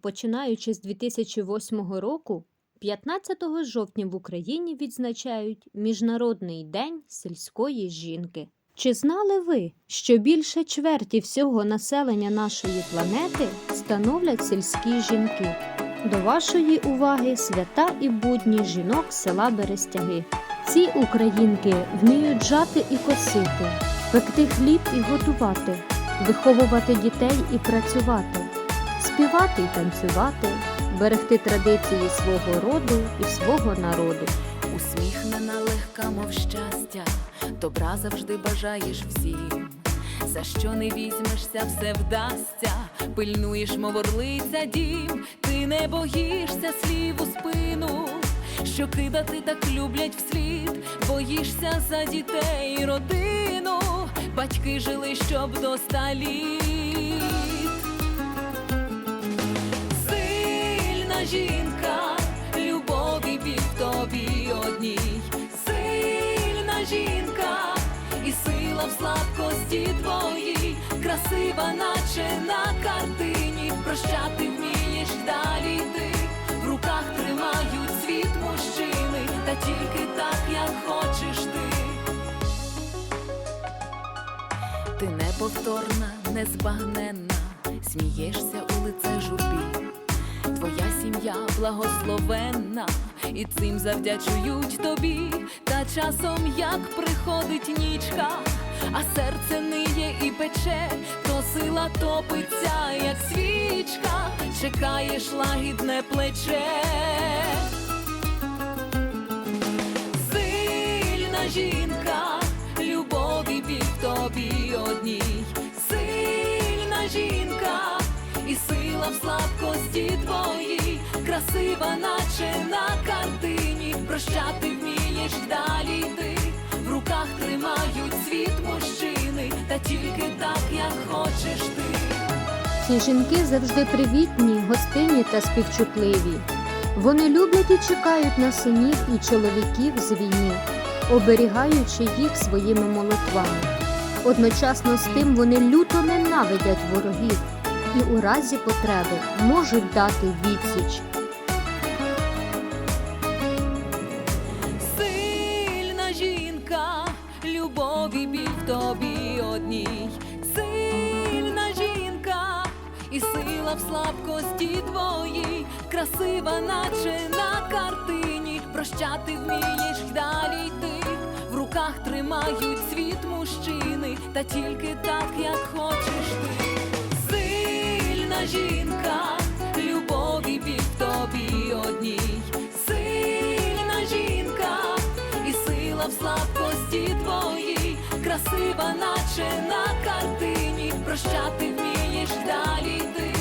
Починаючи з 2008 року, 15 жовтня в Україні відзначають Міжнародний день сільської жінки. Чи знали ви, що більше чверті всього населення нашої планети становлять сільські жінки? До вашої уваги свята і будні жінок села Берестяги. Ці українки вміють жати і косити, пекти хліб і готувати, виховувати дітей і працювати співати й танцювати, берегти традиції свого роду і свого народу. Усміхнена легка, мов щастя, добра завжди бажаєш всім. За що не візьмешся, все вдасться, пильнуєш, мов орлиця дім, ти не боїшся слів у спину, що кидати так люблять вслід, боїшся за дітей і родину, батьки жили, щоб до ста жінка, любові в тобі одній, сильна жінка, і сила в слабкості твоїй, красива, наче на картині, прощати вмієш далі ти, в руках тримають світ мужчини, та тільки так, як хочеш ти. Ти неповторна, незбагненна, смієшся у лице журбі. Твоя сім'я благословенна, і цим завдячують тобі. Та часом як приходить нічка, а серце ниє і пече, то сила топиться, як свічка, чекаєш лагідне плече. В слабкості твоїй, красива, наче на картині, прощати вмієш далі ти, в руках тримають світ мужчини, та тільки так, як хочеш ти. Ці жінки завжди привітні, гостинні та співчутливі. Вони люблять і чекають на синів і чоловіків з війни, оберігаючи їх своїми молитвами. Одночасно з тим вони люто ненавидять ворогів і у разі потреби можуть дати відсіч. Сильна жінка, любові біль в тобі одній, сильна жінка, і сила в слабкості твоїй, красива, наче на картині, прощати вмієш далі йти. В руках тримають світ мужчини, та тільки так, як хочеш ти. Жінка, любові в тобі одній, сильна жінка, і сила в слабкості твоїй, красива, наче на картині, прощати вмієш далі йти,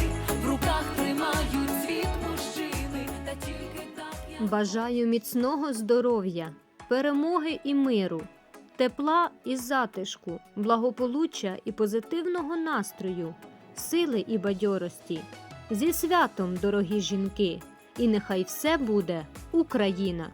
в руках тримають світ мужчини, та тільки так як Бажаю міцного здоров'я, перемоги і миру, тепла і затишку, благополуччя і позитивного настрою, сили і бадьорості. Зі святом, дорогі жінки, і нехай все буде Україна!